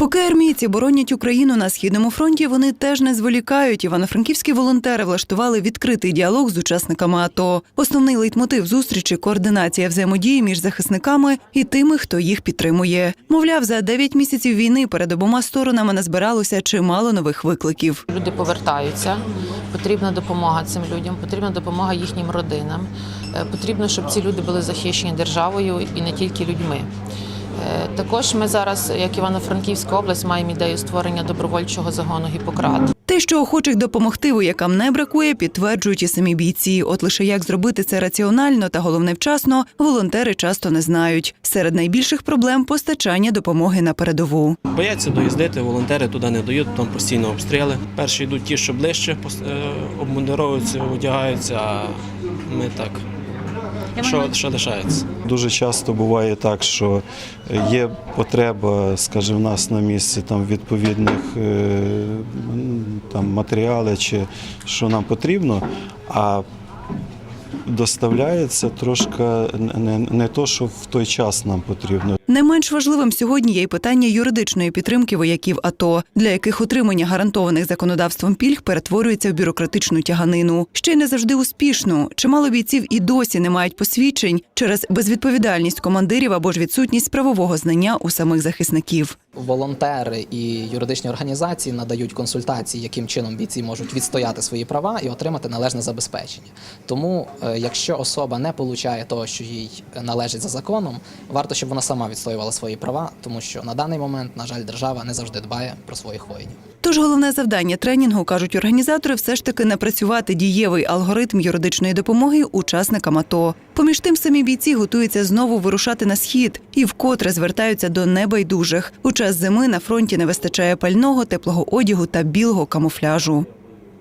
Поки армійці боронять Україну на східному фронті, вони теж не зволікають. Івано-франківські волонтери влаштували відкритий діалог з учасниками АТО. Основний лейтмотив зустрічі координація взаємодії між захисниками і тими, хто їх підтримує. Мовляв, за 9 місяців війни перед обома сторонами назбиралося чимало нових викликів. Люди повертаються, потрібна допомога цим людям, потрібна допомога їхнім родинам. Е, Потрібно, щоб ці люди були захищені державою і не тільки людьми. Е, Також ми зараз, як Івано-Франківська область, маємо ідею створення добровольчого загону Гіппократ. Те, що охочих допомогти воякам не бракує, підтверджують і самі бійці. От лише як зробити це раціонально та головне вчасно, волонтери часто не знають. Серед найбільших проблем постачання допомоги на передову. Бояться доїздити, волонтери туди не дають, там постійно обстріли. Перші йдуть ті, що ближче, е, обмундировуються, одягаються, а ми так. Що, що лишається? Дуже часто буває так, що є потреба, скажімо, в нас на місці там відповідних е, там матеріалів чи що нам потрібно, а доставляється трошки не, не то, що в той час нам потрібно. Не менш важливим сьогодні є й питання юридичної підтримки вояків АТО, для яких отримання гарантованих законодавством пільг перетворюється в бюрократичну тяганину. Ще й не завжди успішну. Чимало бійців і досі не мають посвідчень через безвідповідальність командирів або ж відсутність правового знання у самих захисників. Волонтери і юридичні організації надають консультації, яким чином бійці можуть відстояти свої права і отримати належне забезпечення. Тому, е, якщо особа не получає того, що їй належить за законом, варто, щоб вона сама відстоювала свої права, тому що на даний момент, на жаль, держава не завжди дбає про своїх воїнів. Тож головне завдання тренінгу, кажуть організатори, все ж таки напрацювати дієвий алгоритм юридичної допомоги учасникам АТО. Поміж тим, самі бійці готуються знову вирушати на схід і вкотре звертаються до небайдужих. У час зими на фронті не вистачає пального, теплого одягу та білого камуфляжу.